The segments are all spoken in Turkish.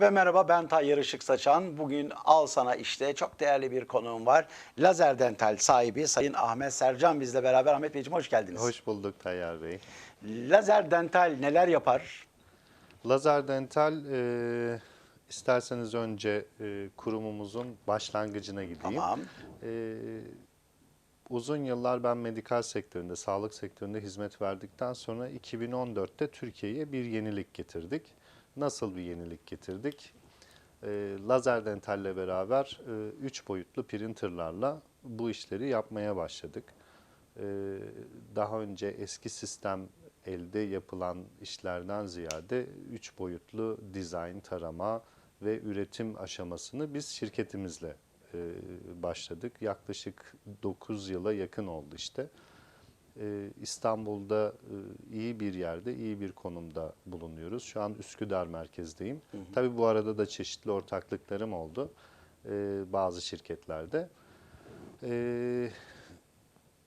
Ve merhaba ben Tayyar Işık Saçan. Bugün Al Sana işte çok değerli bir konuğum var. Lazer Dental sahibi Sayın Ahmet Sercan bizle beraber. Ahmet Beyciğim hoş geldiniz. Hoş bulduk Tayyar Bey. Lazer Dental neler yapar? Lazer Dental, e, isterseniz önce e, kurumumuzun başlangıcına gideyim. Tamam. E, uzun yıllar ben medikal sektöründe, sağlık sektöründe hizmet verdikten sonra 2014'te Türkiye'ye bir yenilik getirdik. Nasıl bir yenilik getirdik? E, Lazer Dental ile beraber 3 boyutlu printerlarla bu işleri yapmaya başladık. E, daha önce eski sistem elde yapılan işlerden ziyade 3 boyutlu dizayn, tarama ve üretim aşamasını biz şirketimizle e, başladık. Yaklaşık 9 yıla yakın oldu işte. E, İstanbul'da e, iyi bir yerde, iyi bir konumda bulunuyoruz. Şu an Üsküdar merkezdeyim. Tabii bu arada da çeşitli ortaklıklarım oldu e, bazı şirketlerde. E,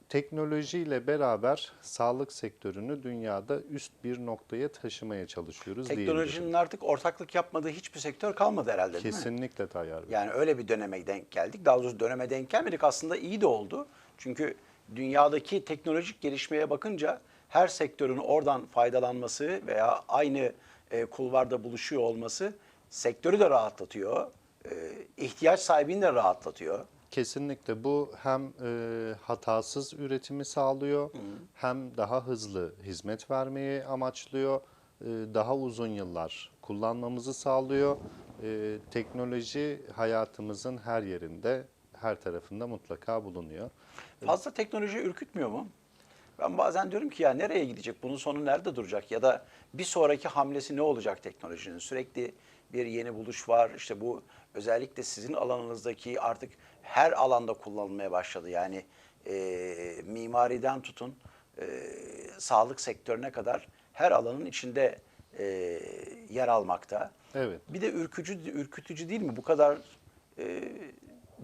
teknolojiyle beraber sağlık sektörünü dünyada üst bir noktaya taşımaya çalışıyoruz Teknolojinin artık ortaklık yapmadığı hiçbir sektör kalmadı herhalde değil mi? Kesinlikle Tayyar Bey. Yani öyle bir döneme denk geldik. Daha doğrusu döneme denk gelmedik. Aslında iyi de oldu. Çünkü dünyadaki teknolojik gelişmeye bakınca her sektörün oradan faydalanması veya aynı e, kulvarda buluşuyor olması sektörü de rahatlatıyor. E, ihtiyaç sahibini de rahatlatıyor. Kesinlikle bu hem e, hatasız üretimi sağlıyor, hem daha hızlı hizmet vermeyi amaçlıyor, e, daha uzun yıllar kullanmamızı sağlıyor. E, teknoloji hayatımızın her yerinde, her tarafında mutlaka bulunuyor. Fazla teknoloji ürkütmüyor mu? Ben bazen diyorum ki ya nereye gidecek? Bunun sonu nerede duracak? Ya da bir sonraki hamlesi ne olacak teknolojinin? Sürekli bir yeni buluş var. İşte bu özellikle sizin alanınızdaki artık her alanda kullanılmaya başladı. Yani e, mimariden tutun e, sağlık sektörüne kadar her alanın içinde e, yer almakta. Evet. Bir de ürkücü, ürkütücü değil mi? Bu kadar e,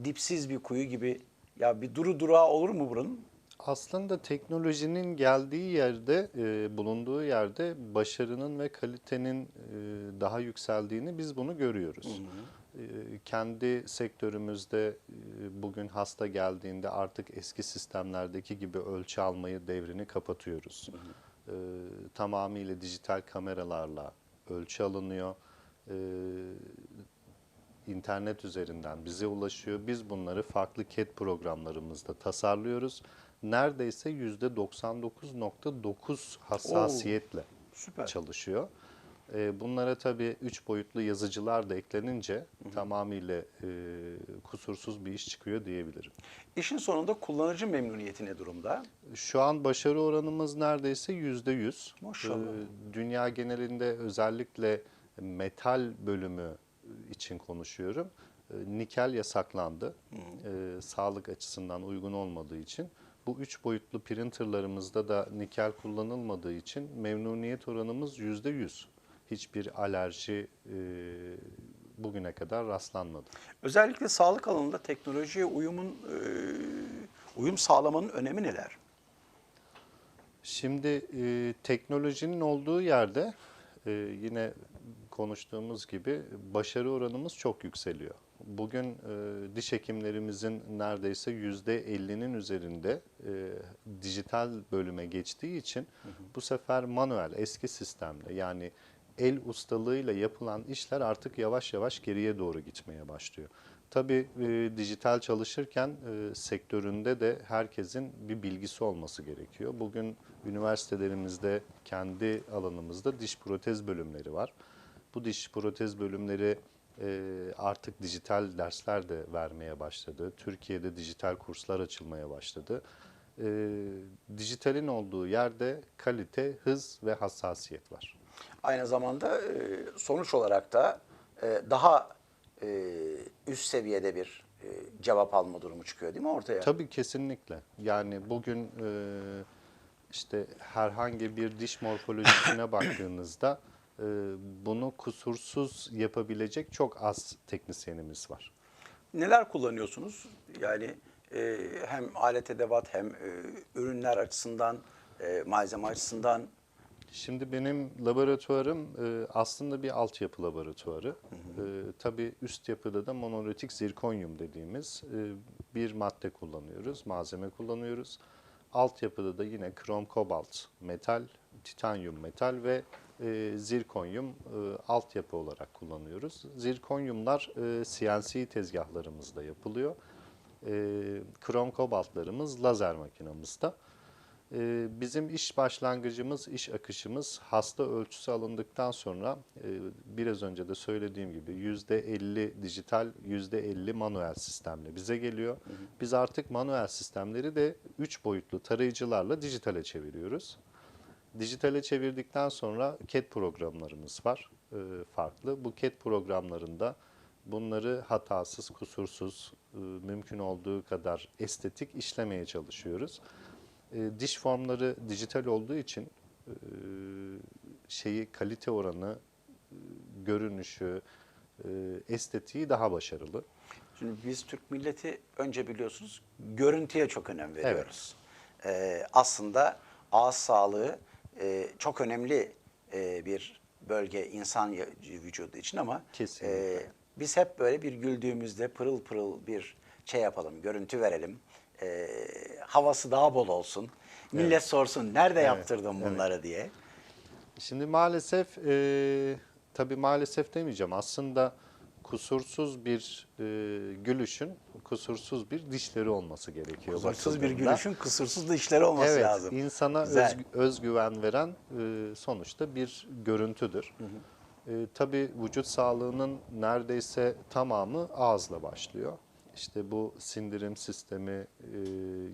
dipsiz bir kuyu gibi. Ya bir duru durağı olur mu buranın? Aslında teknolojinin geldiği yerde, e, bulunduğu yerde başarının ve kalitenin e, daha yükseldiğini biz bunu görüyoruz. E, kendi sektörümüzde e, bugün hasta geldiğinde artık eski sistemlerdeki gibi ölçü almayı devrini kapatıyoruz. E, tamamıyla dijital kameralarla ölçü alınıyor. E, internet üzerinden bize ulaşıyor. Biz bunları farklı CAD programlarımızda tasarlıyoruz. Neredeyse %99.9 hassasiyetle Süper. çalışıyor. Ee, Bunlara tabii üç boyutlu yazıcılar da eklenince tamamıyla e, kusursuz bir iş çıkıyor diyebilirim. İşin sonunda kullanıcı memnuniyeti ne durumda? Şu an başarı oranımız neredeyse yüzde yüz. Maşallah. Ee, Dünya genelinde özellikle metal bölümü için konuşuyorum. Ee, Nikel yasaklandı. Ee, sağlık açısından uygun olmadığı için. Bu üç boyutlu printerlarımızda da nikel kullanılmadığı için memnuniyet oranımız yüzde yüz. Hiçbir alerji e, bugüne kadar rastlanmadı. Özellikle sağlık alanında teknolojiye uyumun e, uyum sağlamanın önemi neler? Şimdi e, teknolojinin olduğu yerde e, yine konuştuğumuz gibi başarı oranımız çok yükseliyor. Bugün e, diş hekimlerimizin neredeyse yüzde 50'nin üzerinde e, dijital bölüme geçtiği için bu sefer manuel eski sistemle yani el ustalığıyla yapılan işler artık yavaş yavaş geriye doğru gitmeye başlıyor. Tabii e, dijital çalışırken e, sektöründe de herkesin bir bilgisi olması gerekiyor. Bugün üniversitelerimizde kendi alanımızda diş protez bölümleri var. Bu diş protez bölümleri e, artık dijital dersler de vermeye başladı. Türkiye'de dijital kurslar açılmaya başladı. E, dijitalin olduğu yerde kalite, hız ve hassasiyet var. Aynı zamanda e, sonuç olarak da daha üst seviyede bir cevap alma durumu çıkıyor değil mi ortaya? Tabii kesinlikle. Yani bugün işte herhangi bir diş morfolojisine baktığınızda bunu kusursuz yapabilecek çok az teknisyenimiz var. Neler kullanıyorsunuz? Yani e, hem alet edevat hem e, ürünler açısından, e, malzeme açısından Şimdi benim laboratuvarım e, aslında bir altyapı laboratuvarı. E, tabii üst yapıda da monolitik zirkonyum dediğimiz e, bir madde kullanıyoruz, malzeme kullanıyoruz. Altyapıda da yine krom kobalt metal, titanyum metal ve e, zirkonyum e, altyapı olarak kullanıyoruz. Zirkonyumlar e, CNC tezgahlarımızda yapılıyor. E, krom kobaltlarımız lazer makinamızda. Ee, Bizim iş başlangıcımız, iş akışımız hasta ölçüsü alındıktan sonra e, biraz önce de söylediğim gibi %50 dijital, %50 manuel sistemle bize geliyor. Biz artık manuel sistemleri de 3 boyutlu tarayıcılarla dijitale çeviriyoruz. Dijitale çevirdikten sonra CAD programlarımız var e, farklı. Bu CAD programlarında bunları hatasız, kusursuz, e, mümkün olduğu kadar estetik işlemeye çalışıyoruz. E, diş formları dijital olduğu için e, şeyi kalite oranı, e, görünüşü, e, estetiği daha başarılı. Şimdi biz Türk milleti önce biliyorsunuz görüntüye çok önem veriyoruz. Ee, aslında ağız sağlığı e, çok önemli e, bir bölge insan vücudu için ama Kesinlikle. e, biz hep böyle bir güldüğümüzde pırıl pırıl bir şey yapalım, görüntü verelim. E, havası daha bol olsun. Millet sorsun nerede yaptırdın bunları diye. Şimdi maalesef, e, tabii maalesef demeyeceğim aslında kusursuz bir e, gülüşün kusursuz bir dişleri olması gerekiyor. Kusursuz bir gülüşün kusursuz dişleri olması evet, lazım. insana Güzel. özgü- özgüven veren e, sonuçta bir görüntüdür. E, tabii vücut sağlığının neredeyse tamamı ağızla başlıyor. İşte bu sindirim sistemi, e,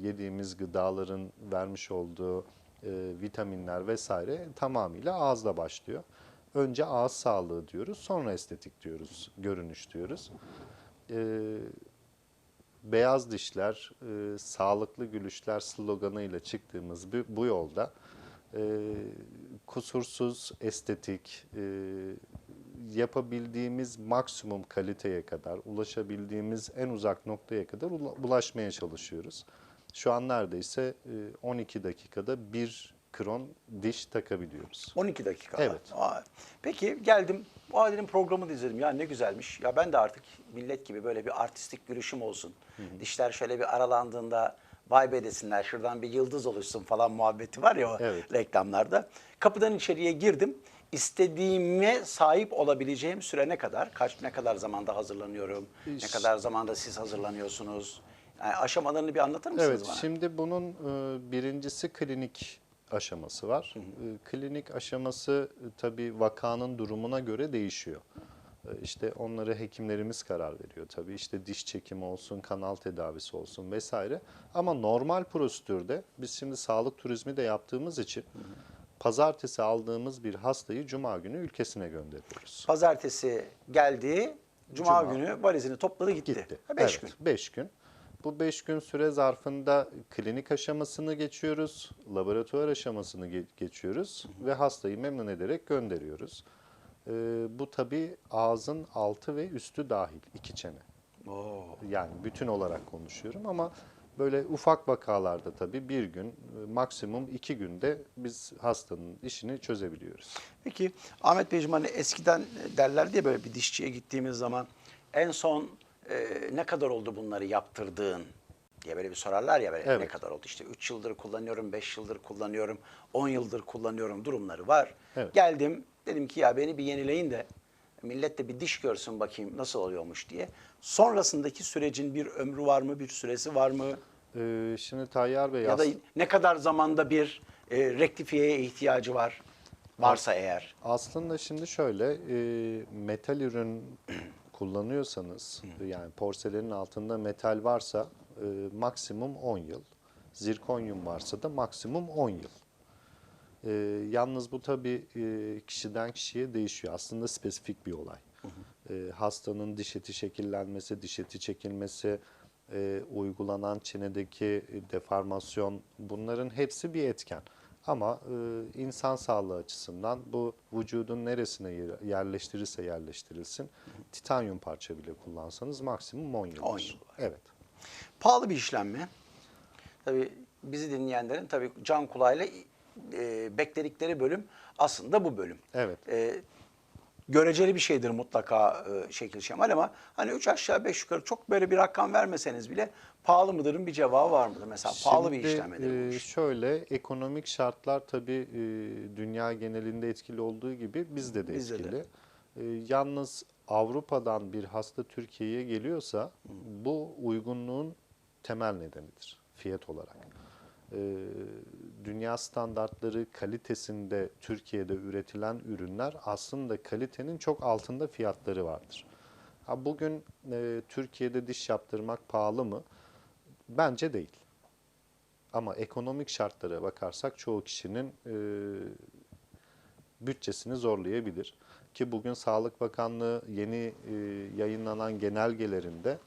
yediğimiz gıdaların vermiş olduğu e, vitaminler vesaire tamamıyla ağızla başlıyor. Önce ağız sağlığı diyoruz, sonra estetik diyoruz, görünüş diyoruz. E, beyaz dişler, e, sağlıklı gülüşler sloganıyla çıktığımız bu, bu yolda e, kusursuz, estetik, e, yapabildiğimiz maksimum kaliteye kadar, ulaşabildiğimiz en uzak noktaya kadar ula- ulaşmaya çalışıyoruz. Şu an neredeyse e, 12 dakikada bir kron diş takabiliyoruz. 12 dakika. Evet. Aa, Peki geldim. Bu Adil'in programını izledim. Ya ne güzelmiş. Ya ben de artık millet gibi böyle bir artistik gülüşüm olsun. Dişler şöyle bir aralandığında vay be desinler şuradan bir yıldız oluşsun falan muhabbeti var ya o Evet. reklamlarda. Kapıdan içeriye girdim. İstediğime sahip olabileceğim süre ne kadar? Kaç ne kadar zamanda hazırlanıyorum? Ne İş- kadar zamanda siz hazırlanıyorsunuz? Yani aşamalarını bir anlatır mısınız Evet, bana? şimdi bunun e, birincisi klinik aşaması var. E, klinik aşaması e, tabii vakanın durumuna göre değişiyor. E, İşte onları hekimlerimiz karar veriyor tabii. İşte diş çekimi olsun, kanal tedavisi olsun vesaire. Ama normal prosedürde biz şimdi sağlık turizmi de yaptığımız için pazartesi aldığımız bir hastayı cuma günü ülkesine gönderiyoruz. Pazartesi geldi. Cuma, Cuma. günü valizini topladı gitti. Gitti. Ha, beş evet, gün. 5 gün. Bu 5 gün süre zarfında klinik aşamasını geçiyoruz, laboratuvar aşamasını ge- geçiyoruz ve hastayı memnun ederek gönderiyoruz. Ee, bu tabii ağzın altı ve üstü dahil iki çene. Oo. Yani bütün olarak konuşuyorum ama böyle ufak vakalarda tabii bir gün, e, maksimum iki günde biz hastanın işini çözebiliyoruz. Peki Ahmet Beyciğim hani eskiden derler diye böyle bir dişçiye gittiğimiz zaman en son e, ne kadar oldu bunları yaptırdığın diye böyle bir sorarlar ya böyle ne Evet. kadar oldu işte 3 yıldır kullanıyorum, 5 yıldır kullanıyorum, 10 yıldır kullanıyorum durumları var. Evet. Geldim dedim ki ya beni bir yenileyin de millet de bir diş görsün bakayım nasıl oluyormuş diye. Sonrasındaki sürecin bir ömrü var mı, bir süresi var mı? Ee, şimdi Tayyar Bey Ya da ne kadar zamanda bir e, rektifiyeye ihtiyacı var? Varsa eğer. Aslında şimdi şöyle, e, metal ürün kullanıyorsanız, yani porselenin altında metal varsa e, maksimum 10 yıl, zirkonyum varsa da maksimum 10 yıl. E, yalnız bu tabii e, kişiden kişiye değişiyor. Aslında spesifik bir olay. E, hastanın diş eti şekillenmesi, diş eti çekilmesi, e, uygulanan çenedeki deformasyon bunların hepsi bir etken. Ama e, insan sağlığı açısından bu vücudun neresine yer- yerleştirirse yerleştirilsin titanyum parça bile kullansanız maksimum 10 yıl. 10 yıl var. Evet. Pahalı bir işlem mi? Tabii bizi dinleyenlerin tabii can kulağıyla e, bekledikleri bölüm aslında bu bölüm. Evet. E, göreceli bir şeydir mutlaka e, şekil şemal ama hani üç aşağı beş yukarı çok böyle bir rakam vermeseniz bile pahalı mıdırın bir cevabı var mıdır? Mesela pahalı bir işlem bu e, iş? Şöyle ekonomik şartlar tabii e, dünya genelinde etkili olduğu gibi bizde de Bizde de. etkili. E, yalnız Avrupa'dan bir hasta Türkiye'ye geliyorsa bu uygunluğun temel nedenidir fiyat olarak. E, dünya standartları kalitesinde Türkiye'de üretilen ürünler aslında kalitenin çok altında fiyatları vardır. Ha, bugün e, Türkiye'de diş yaptırmak pahalı mı? Bence değil. Ama ekonomik şartlara bakarsak çoğu kişinin e, bütçesini zorlayabilir. Ki bugün Sağlık Bakanlığı yeni e, yayınlanan genelgelerinde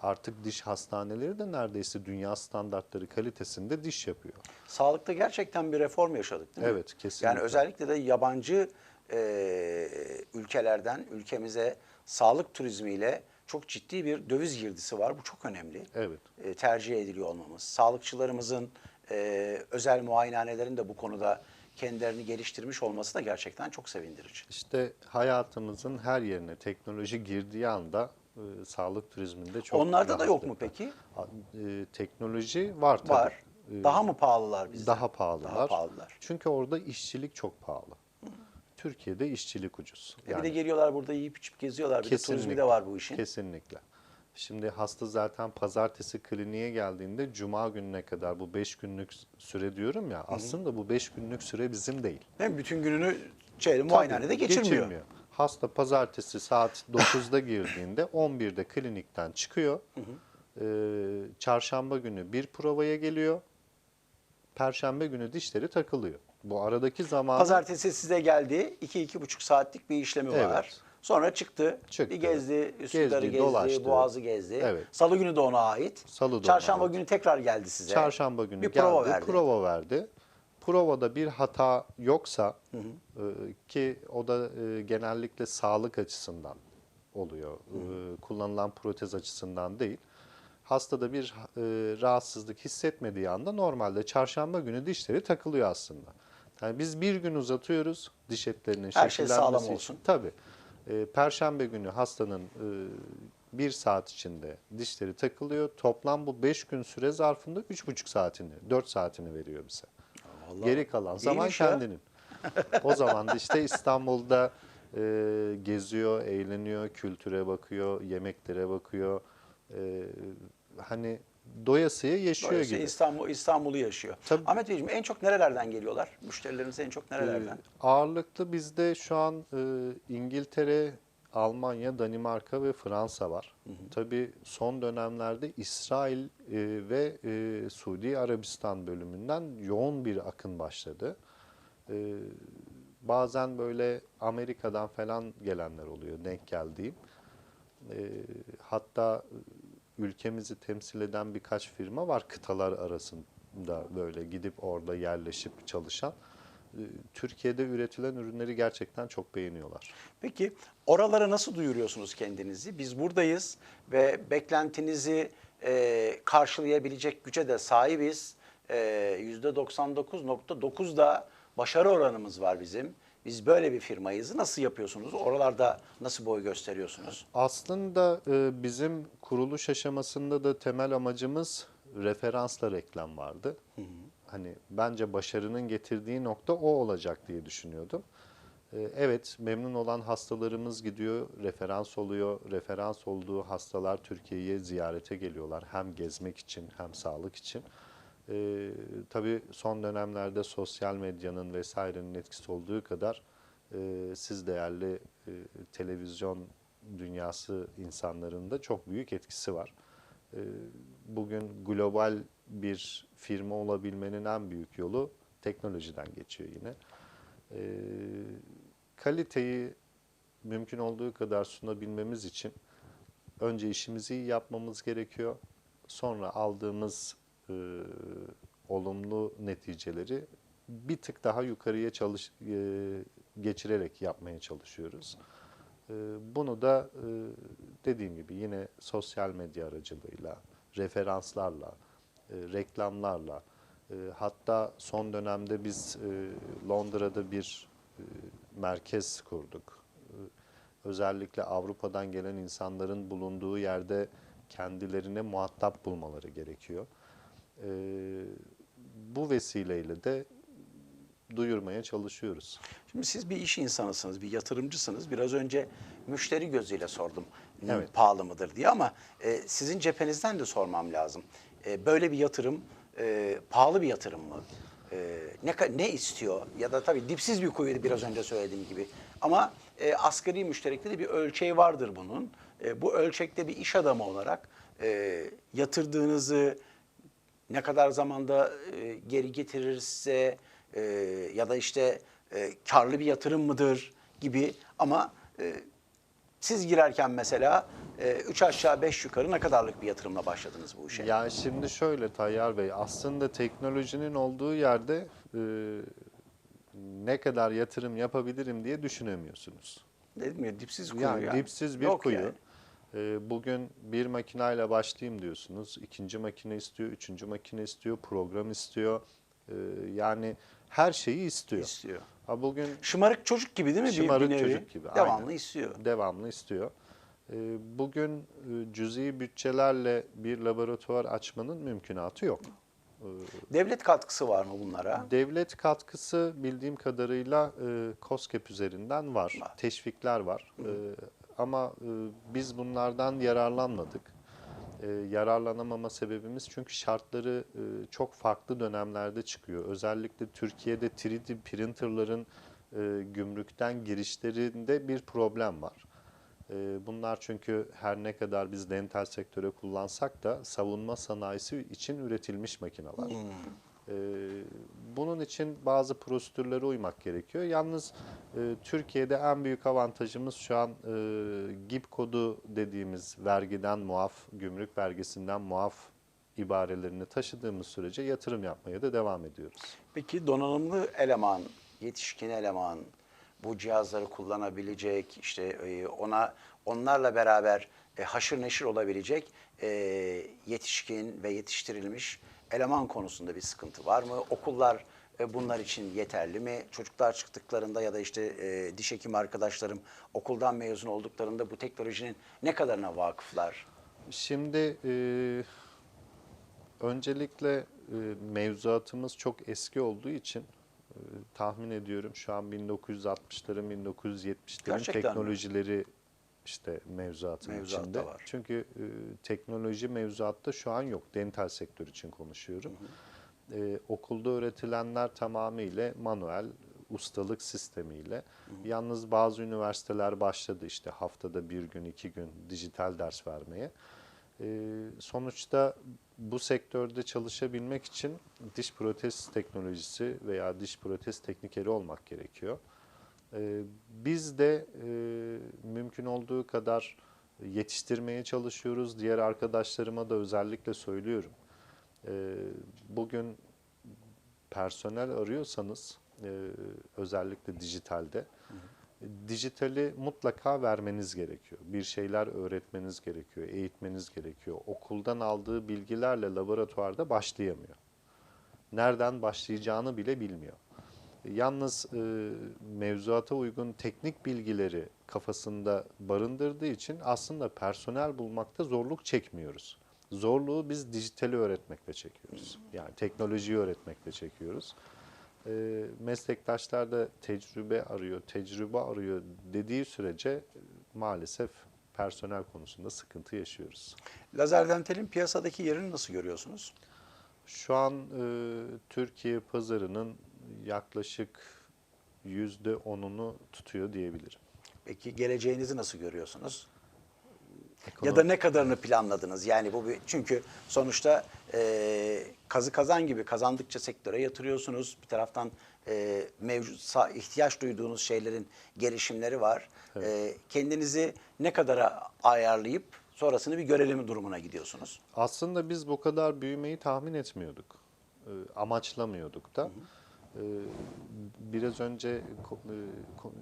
artık diş hastaneleri de neredeyse dünya standartları kalitesinde diş yapıyor. Sağlıkta gerçekten bir reform yaşadık değil mi? Evet, kesinlikle. Yani özellikle de yabancı e, ülkelerden ülkemize sağlık turizmiyle çok ciddi bir döviz girdisi var. Bu çok önemli. Evet. E, tercih ediliyor olmamız. Sağlıkçılarımızın e, özel muayenehanelerin de bu konuda kendilerini geliştirmiş olması da gerçekten çok sevindirici. İşte hayatımızın her yerine teknoloji girdiği anda e, sağlık turizminde çok Onlarda da yok mu rahatlıkla. peki? E, teknoloji var tabii. Var. E, Daha mı pahalılar bizden? Daha pahalılar. Daha pahalılar. Çünkü orada işçilik çok pahalı. Türkiye'de işçilik ucuz. E bir de geliyorlar burada yiyip içip geziyorlar. Bir de turizmi de var bu işin. Kesinlikle. Şimdi hasta zaten pazartesi kliniğe geldiğinde cuma gününe kadar bu 5 günlük süre diyorum ya aslında bu 5 günlük süre bizim değil. Mi? Bütün gününü şeyle, muayenehanede Tabii, geçirmiyor. Hasta pazartesi saat 9'da girdiğinde 11'de klinikten çıkıyor. Ee, çarşamba günü bir provaya geliyor. Perşembe günü dişleri takılıyor. Bu aradaki zaman Pazartesi size geldi. 2-2,5 saatlik bir işlemi Evet. var. Sonra çıktı, Çıktı. bir gezdi, Üsküdar'ı Gezdi, dolaştı. Boğaz'ı gezdi. Evet. Salı günü de ona ait. Salı da ona Çarşamba ait. günü tekrar geldi size. Çarşamba günü bir geldi, prova verdi. prova verdi. Provada bir hata yoksa e, ki o da e, genellikle sağlık açısından oluyor. E, kullanılan protez açısından değil. Hastada bir e, rahatsızlık hissetmediği anda normalde çarşamba günü dişleri takılıyor aslında. Yani biz bir gün uzatıyoruz diş etlerinin Her şey sağlam için. olsun. Tabii. E, Perşembe günü hastanın e, bir saat içinde dişleri takılıyor. Toplam bu 5 gün süre zarfında 3,5 saatini, 4 saatini veriyor bize. Vallahi Geri kalan zaman iyiymiş ya. kendinin. o zaman da işte İstanbul'da e, geziyor, eğleniyor, kültüre bakıyor, yemeklere bakıyor. E, hani doyasıya yaşıyor Dolayısıyla gibi. İstanbul, İstanbul'u yaşıyor. Tabii. Ahmet Beyciğim en çok nerelerden geliyorlar? Müşterileriniz en çok nerelerden? Ee, ağırlıklı bizde şu an e, İngiltere, Almanya, Danimarka ve Fransa var. Tabii son dönemlerde İsrail e, ve e, Suudi Arabistan bölümünden yoğun bir akın başladı. E, bazen böyle Amerika'dan falan gelenler oluyor denk geldiğim. E, hatta ülkemizi temsil eden birkaç firma var kıtalar arasında böyle gidip orada yerleşip çalışan. Türkiye'de üretilen ürünleri gerçekten çok beğeniyorlar. Peki oralara nasıl duyuruyorsunuz kendinizi? Biz buradayız ve beklentinizi e, karşılayabilecek güce de sahibiz. E, %99.9 da başarı oranımız var bizim. Biz böyle bir firmayız. Nasıl yapıyorsunuz? Oralarda nasıl boy gösteriyorsunuz? Aslında e, bizim kuruluş aşamasında da temel amacımız referansla reklam vardı. Hani bence başarının getirdiği nokta o olacak diye düşünüyordum. E, Evet, memnun olan hastalarımız gidiyor, referans oluyor. Referans olduğu hastalar Türkiye'ye ziyarete geliyorlar. Hem gezmek için hem sağlık için. E, tabii son dönemlerde sosyal medyanın vesairenin etkisi olduğu kadar e, siz değerli e, televizyon dünyası insanlarında çok büyük etkisi var. E, bugün global bir firma olabilmenin en büyük yolu teknolojiden geçiyor yine. E, kaliteyi mümkün olduğu kadar sunabilmemiz için önce işimizi iyi yapmamız gerekiyor. Sonra aldığımız e, olumlu neticeleri bir tık daha yukarıya çalış e, geçirerek yapmaya çalışıyoruz. E, bunu da e, dediğim gibi yine sosyal medya aracılığıyla, referanslarla, e, reklamlarla E, hatta son dönemde biz e, Londra'da bir e, merkez kurduk. E, özellikle Avrupa'dan gelen insanların bulunduğu yerde kendilerine muhatap bulmaları gerekiyor. E, bu vesileyle de duyurmaya çalışıyoruz. Şimdi siz bir iş insanısınız, bir yatırımcısınız. Biraz önce müşteri gözüyle sordum Evet. pahalı mıdır diye ama e, sizin cephenizden de sormam lazım. E, böyle bir yatırım e, pahalı bir yatırım mı? E, ne ne istiyor? Ya da tabii dipsiz bir kuyuydu biraz önce söylediğim gibi. Ama e, asgari müşterekte de bir ölçeği vardır bunun. E, bu ölçekte bir iş adamı olarak e, yatırdığınızı ne kadar zamanda e, geri getirir size e, ya da işte e, karlı bir yatırım mıdır gibi ama e, siz girerken mesela e, üç aşağı beş yukarı ne kadarlık bir yatırımla başladınız bu işe? Ya şimdi şöyle Tayyar Bey, aslında teknolojinin olduğu yerde e, ne kadar yatırım yapabilirim diye düşünemiyorsunuz. Dedim ya dipsiz kuyu Yani yani. dipsiz bir Yok kuyu. yani. E, bugün bir makineyle başlayayım diyorsunuz, ikinci makine istiyor, üçüncü makine istiyor, program istiyor. E, yani her şeyi istiyor. İstiyor. Ha bugün Şımarık çocuk gibi değil mi? Bir- Şımarık bir nevi? çocuk gibi, Devamlı aynen. istiyor. devamlı istiyor. E, bugün e, cüzi bütçelerle bir laboratuvar açmanın mümkünatı yok. Devlet katkısı var mı bunlara? Devlet katkısı bildiğim kadarıyla e, COSGAP üzerinden var. Var. Teşvikler var. E, ama e, biz bunlardan yararlanmadık. E, yararlanamama sebebimiz çünkü şartları e, çok farklı dönemlerde çıkıyor. Özellikle Türkiye'de 3D printerların e, gümrükten girişlerinde bir problem var. E, Bunlar çünkü her ne kadar biz dental sektöre kullansak da savunma sanayisi için üretilmiş makineler. Ee, Bunun için bazı prosedürlere uymak gerekiyor. Yalnız e, Türkiye'de en büyük avantajımız şu an e, GİP kodu dediğimiz vergiden muaf, gümrük vergisinden muaf ibarelerini taşıdığımız sürece yatırım yapmaya da devam ediyoruz. Peki donanımlı eleman, yetişkin eleman bu cihazları kullanabilecek, işte e, ona onlarla beraber e, haşır neşir olabilecek yetişkin ve yetiştirilmiş eleman konusunda bir sıkıntı var mı? Okullar e, bunlar için yeterli mi? Çocuklar çıktıklarında ya da işte e, diş hekimi arkadaşlarım okuldan mezun olduklarında bu teknolojinin ne kadarına vakıflar? Şimdi e, öncelikle e, mevzuatımız çok eski olduğu için e, tahmin ediyorum şu an 1960'ların 1970'lerin Gerçekten mi? İşte mevzuatın Mevzuatta içinde. var. Çünkü e, teknoloji mevzuatta şu an yok. Dental sektör için konuşuyorum. E, okulda öğretilenler tamamıyla manuel ustalık sistemiyle. Yalnız bazı üniversiteler başladı işte haftada bir gün, iki gün dijital ders vermeye. Ee, sonuçta bu sektörde çalışabilmek için diş protez teknolojisi veya diş protez teknikeri olmak gerekiyor. Ee, biz de e, mümkün olduğu kadar yetiştirmeye çalışıyoruz. Diğer arkadaşlarıma da özellikle söylüyorum. Ee, bugün personel arıyorsanız e, özellikle dijitalde dijitali mutlaka vermeniz gerekiyor. Bir şeyler öğretmeniz gerekiyor, eğitmeniz gerekiyor. Okuldan aldığı bilgilerle laboratuvarda başlayamıyor. Nereden başlayacağını bile bilmiyor. Yalnız e, mevzuata uygun teknik bilgileri kafasında barındırdığı için aslında personel bulmakta zorluk çekmiyoruz. Zorluğu biz dijitali öğretmekle çekiyoruz. Yani teknolojiyi öğretmekle çekiyoruz. E, meslektaşlar da tecrübe arıyor, tecrübe arıyor dediği sürece maalesef personel konusunda sıkıntı yaşıyoruz. Lazer dentalin piyasadaki yerini nasıl görüyorsunuz? Şu an e, Türkiye pazarının yaklaşık yüzde onunu tutuyor diyebilirim. Peki geleceğinizi nasıl görüyorsunuz? Ya Ekonom- da ne kadarını planladınız? Yani bu bir, çünkü sonuçta e, kazı kazan gibi kazandıkça sektöre yatırıyorsunuz. Bir taraftan e, mevcut ihtiyaç duyduğunuz şeylerin gelişimleri var. E, kendinizi ne kadara ayarlayıp sonrasını bir görelim durumuna gidiyorsunuz. Aslında biz bu kadar büyümeyi tahmin etmiyorduk. E, amaçlamıyorduk da. E, biraz önce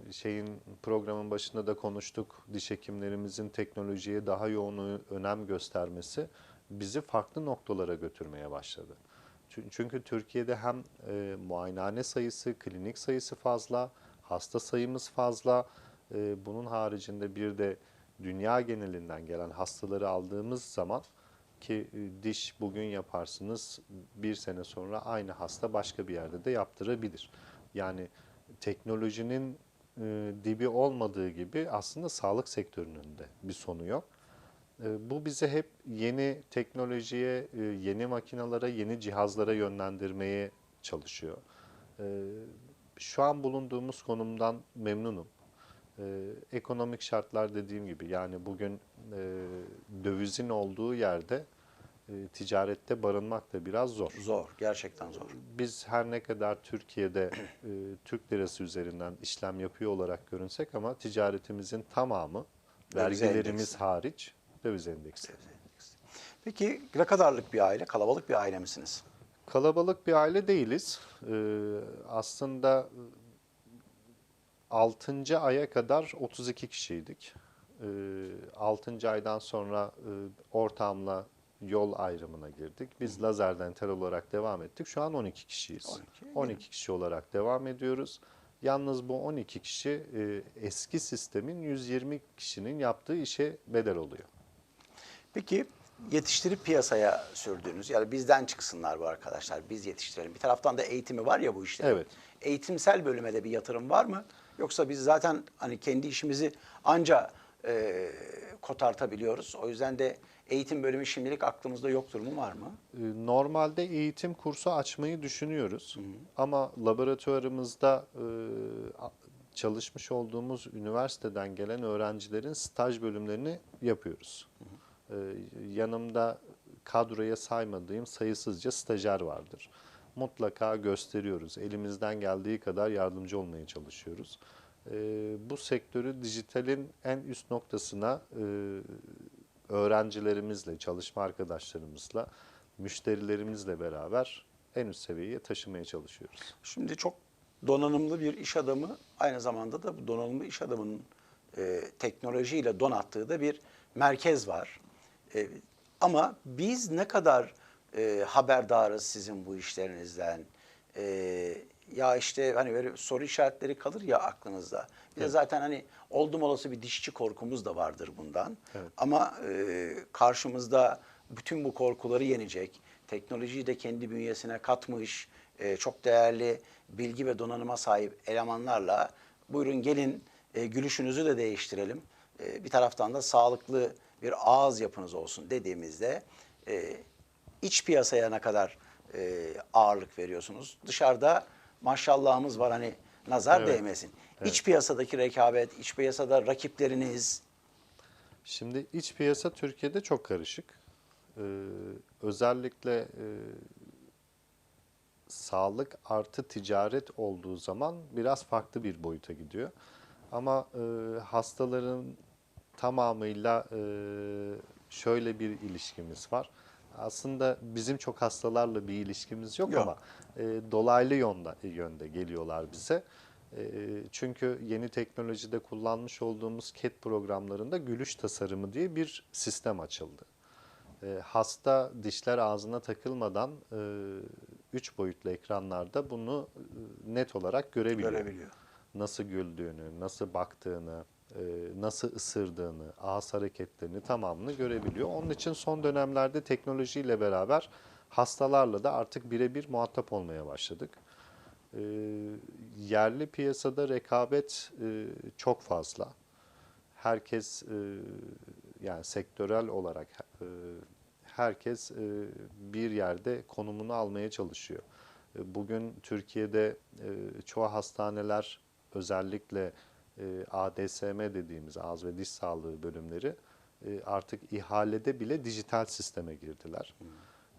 e, şeyin programın başında da konuştuk. Diş hekimlerimizin teknolojiye daha yoğun önem göstermesi bizi farklı noktalara götürmeye başladı. Çün- Çünkü Türkiye'de hem e, muayenehane sayısı, klinik sayısı fazla, hasta sayımız fazla. E, bunun haricinde bir de dünya genelinden gelen hastaları aldığımız zaman ki e, diş bugün yaparsınız bir sene sonra aynı hasta başka bir yerde de yaptırabilir. Yani teknolojinin e, dibi olmadığı gibi aslında sağlık sektörünün de bir sonu yok. E, Bu bize hep yeni teknolojiye, yeni makinalara, yeni cihazlara yönlendirmeye çalışıyor. Şu an bulunduğumuz konumdan memnunum. E, Ekonomik şartlar dediğim gibi yani bugün e, dövizin olduğu yerde e, ticarette barınmak da biraz zor. Zor, gerçekten zor. Biz her ne kadar Türkiye'de e, Türk lirası üzerinden işlem yapıyor olarak görünsek ama ticaretimizin tamamı Döviz vergilerimiz endeksi. hariç döviz endeksi. Peki ne kadarlık bir aile, kalabalık bir aile misiniz? Kalabalık bir aile değiliz. Ee, aslında 6. aya kadar 32 kişiydik. Ee, 6. aydan sonra e, ortamla yol ayrımına girdik. Biz lazer dental olarak devam ettik. Şu an 12 kişiyiz. 12, 12 kişi olarak devam ediyoruz. Yalnız bu 12 kişi e, eski sistemin 120 kişinin yaptığı işe bedel oluyor. Peki yetiştirip piyasaya sürdüğünüz, yani bizden çıksınlar bu arkadaşlar, biz yetiştirelim. Bir taraftan da eğitimi var ya bu işte. Evet. Eğitimsel bölüme de bir yatırım var mı? Yoksa biz zaten hani kendi işimizi anca e, kotartabiliyoruz. O yüzden de eğitim bölümü şimdilik aklımızda yoktur mu var mı? Ee, Normalde eğitim kursu açmayı düşünüyoruz. Ama laboratuvarımızda e, çalışmış olduğumuz üniversiteden gelen öğrencilerin staj bölümlerini yapıyoruz. Ee, Yanımda kadroya saymadığım sayısızca stajyer vardır. Mutlaka gösteriyoruz. Elimizden geldiği kadar yardımcı olmaya çalışıyoruz. Ee, Bu sektörü dijitalin en üst noktasına e, öğrencilerimizle, çalışma arkadaşlarımızla, müşterilerimizle beraber en üst seviyeye taşımaya çalışıyoruz. Şimdi çok donanımlı bir iş adamı aynı zamanda da bu donanımlı iş adamının e, teknolojiyle donattığı da bir merkez var. E, ama biz ne kadar e, haberdarız sizin bu işlerinizden? E, ya işte hani böyle soru işaretleri kalır ya aklınızda. Bir de zaten hani oldum olası bir dişçi korkumuz da vardır bundan. Ama e, karşımızda bütün bu korkuları yenecek, teknolojiyi de kendi bünyesine katmış, e, çok değerli bilgi ve donanıma sahip elemanlarla buyurun gelin e, gülüşünüzü de değiştirelim. E, bir taraftan da sağlıklı bir ağız yapınız olsun dediğimizde e, iç piyasaya ne kadar e, ağırlık veriyorsunuz? Dışarıda maşallahımız var hani nazar Evet. değmesin. İç piyasadaki rekabet, iç piyasada rakipleriniz Şimdi iç piyasa Türkiye'de çok karışık. Ee, özellikle e, sağlık artı ticaret olduğu zaman biraz farklı bir boyuta gidiyor. Ama e, hastaların tamamıyla e, şöyle bir ilişkimiz var. Aslında bizim çok hastalarla bir ilişkimiz yok, Yok. ama e, dolaylı yönde, yönde geliyorlar bize. E, çünkü yeni teknolojide kullanmış olduğumuz CAD programlarında gülüş tasarımı diye bir sistem açıldı. E, hasta dişler ağzına takılmadan 3 boyutlu ekranlarda bunu e, net olarak görebiliyor. görebiliyor. Nasıl güldüğünü, nasıl baktığını, e, nasıl ısırdığını, ağız hareketlerini tamamını görebiliyor. Onun için son dönemlerde teknolojiyle beraber hastalarla da artık birebir muhatap olmaya başladık. E, yerli piyasada rekabet e, çok fazla. Herkes e, yani sektörel olarak e, herkes e, bir yerde konumunu almaya çalışıyor. E, Bugün Türkiye'de e, çoğu hastaneler özellikle e, ADSM dediğimiz ağız ve diş sağlığı bölümleri e, artık ihalede bile dijital sisteme girdiler.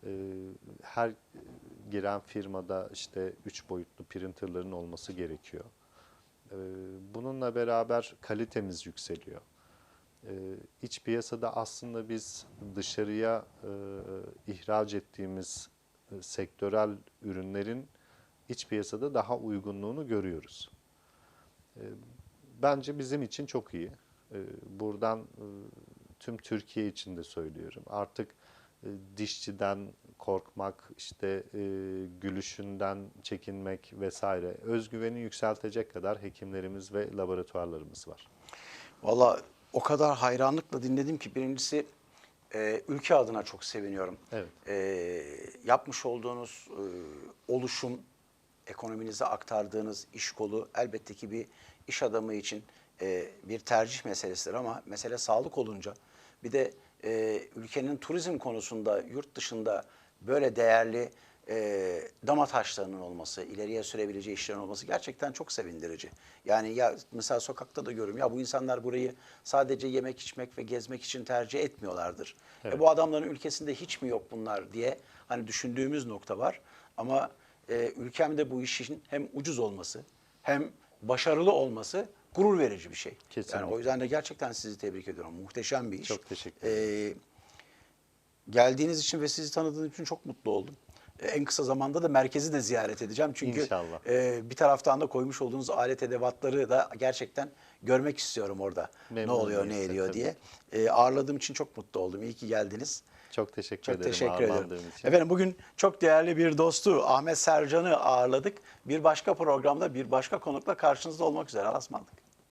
E, Her giren firmada işte üç boyutlu printerların olması gerekiyor. E, Bununla beraber kalitemiz yükseliyor. E, İç piyasada aslında biz dışarıya e, ihraç ettiğimiz e, sektörel ürünlerin iç piyasada daha uygunluğunu görüyoruz. E, Bence bizim için çok iyi. E, Buradan e, tüm Türkiye için de söylüyorum. Artık e, dişçiden korkmak, işte e, gülüşünden çekinmek vesaire özgüveni yükseltecek kadar hekimlerimiz ve laboratuvarlarımız var. Valla o kadar hayranlıkla dinledim ki birincisi e, ülke adına çok seviniyorum. Evet. E, yapmış olduğunuz e, oluşum, ekonominize aktardığınız iş kolu elbette ki bir iş adamı için e, bir tercih meselesidir ama mesele sağlık olunca bir de e, ülkenin turizm konusunda yurt dışında böyle değerli e, dama taşlarının olması, ileriye sürebileceği işlerin olması gerçekten çok sevindirici. Yani ya mesela sokakta da görüyorum ya bu insanlar burayı sadece yemek içmek ve gezmek için tercih etmiyorlardır. E, bu adamların ülkesinde hiç mi yok bunlar diye hani düşündüğümüz nokta var. Ama e, ülkemde bu işin hem ucuz olması hem başarılı olması gurur verici bir şey. Kesinlikle. Yani o yüzden de gerçekten sizi tebrik ediyorum. Muhteşem bir iş. Çok teşekkür ederim. geldiğiniz için ve sizi tanıdığım için çok mutlu oldum. E, en kısa zamanda da merkezi de ziyaret edeceğim. Çünkü İnşallah. e, bir taraftan da koymuş olduğunuz alet edevatları da gerçekten görmek istiyorum orada. ne Memnun oluyor, ne ediyor tabii. diye. E, ağırladığım için çok mutlu oldum. İyi ki geldiniz. Çok teşekkür Çok ederim teşekkür ederim. için. Efendim bugün çok değerli bir dostu Ahmet Sercan'ı ağırladık. Bir başka programda bir başka konukla karşınızda olmak üzere. Alasmandık.